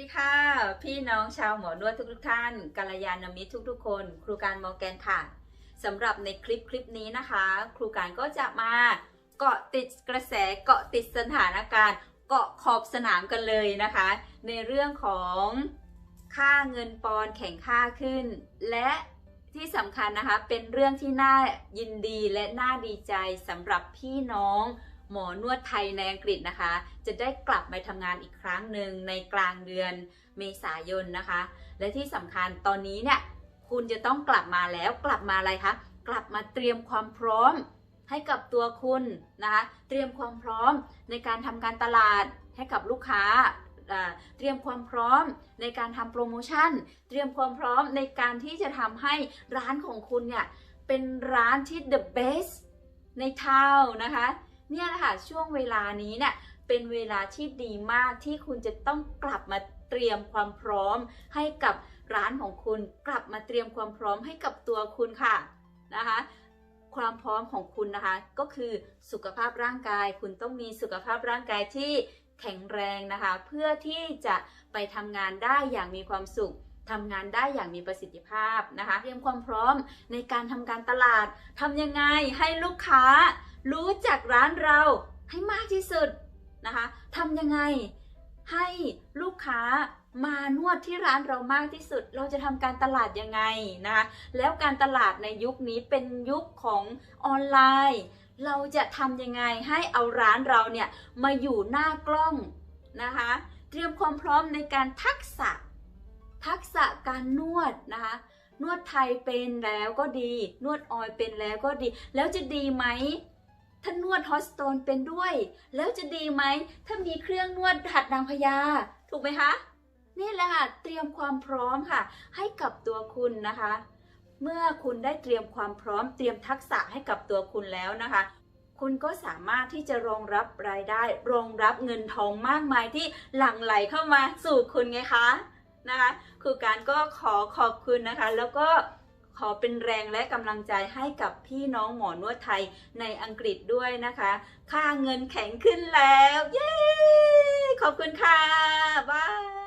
ดีค่ะ พี่น้องชาวหมอนวดทุกๆท่านกัลยาณมิตรทุกๆคน ครูการมอแกนค่ะสำหรับในคลิปคลิปนี้นะคะ ครูการก็จะมาเกาะติดกระแสเกาะติดสถานการณ์เกาะขอบสนามกันเลยนะคะ ในเรื่องของค่าเงินปอนแข่งค่าขึ้น และที่สำคัญนะคะเป็นเรื่องที่น่ายินดีและน่าดีใจสำหรับพี่น้อง หมอนวดไทยในอังกฤษนะคะ จะได้กลับไปทำงานอีกครั้งหนึ่งในกลางเดือนเมษายนนะคะ และที่สำคัญตอนนี้เนี่ยคุณจะต้องกลับมาแล้วกลับมาอะไรคะกลับมาเตรียมความพร้อมให้กับตัวคุณนะคะ เตรียมความพร้อมในการทำการตลาดให้กับลูกค้าเตรียมความพร้อมในการทำโปรโมชั่น เตรียมความพร้อมในการที่จะทำให้ร้านของคุณเนี่ย เป็นร้านที่ the best ในทาวนะคะ เนี่ยนะคะช่วงเวลานี้เนี่ยเป็นเวลาที่ดีมากที่คุณจะต้องกลับมาเตรียมความพร้อม ให้กับร้านของคุณ กลับมาเตรียมความพร้อมให้กับตัวคุณค่ะนะคะความพร้อมของคุณนะคะ ก็คือสุขภาพร่างกาย คุณต้องมีสุขภาพร่างกายที่แข็งแรงนะคะ เพื่อที่จะไปทำงานได้อย่างมีความสุข ทำงานได้อย่างมีประสิทธิภาพนะคะเตรียมความพร้อมในการทำการตลาดทำยังไงให้ลูกค้า รู้จักร้านเราให้มากที่สุดนะคะทำยังไงให้ลูกค้ามานวดที่ร้านเรามากที่สุด เราจะทำการตลาดยังไงนะคะ แล้วการตลาดในยุคนี้เป็นยุคของออนไลน์ เราจะทำยังไงให้เอาร้านเราเนี่ยมาอยู่หน้ากล้องนะคะ เตรียมความพร้อมในการทักษะ ทักษะการนวดนะคะ นวดไทยเป็นแล้วก็ดี นวดออยเป็นแล้วก็ดี แล้วจะดีไหมถ้านวดฮอสโตนเป็นด้วย แล้วจะดีไหมถ้ามีเครื่องนวดหัดนางพญาถูกไหมคะนี่แหละค่ะเตรียมความพร้อมค่ะ ให้กับตัวคุณนะคะ เมื่อคุณได้เตรียมความพร้อม เตรียมทักษะให้กับตัวคุณแล้วนะคะ คุณก็สามารถที่จะรองรับรายได้ รองรับเงินทองมากมายที่หลั่งไหลเข้ามาสู่คุณไงคะ นะคะ คือการก็ขอขอบคุณนะคะ แล้วก็ขอเป็นแรงและกำลังใจให้กับพี่น้องหมอนวดไทยในอังกฤษด้วยนะคะ ค่าเงินแข็งขึ้นแล้ว เย้ ขอบคุณค่ะ บาย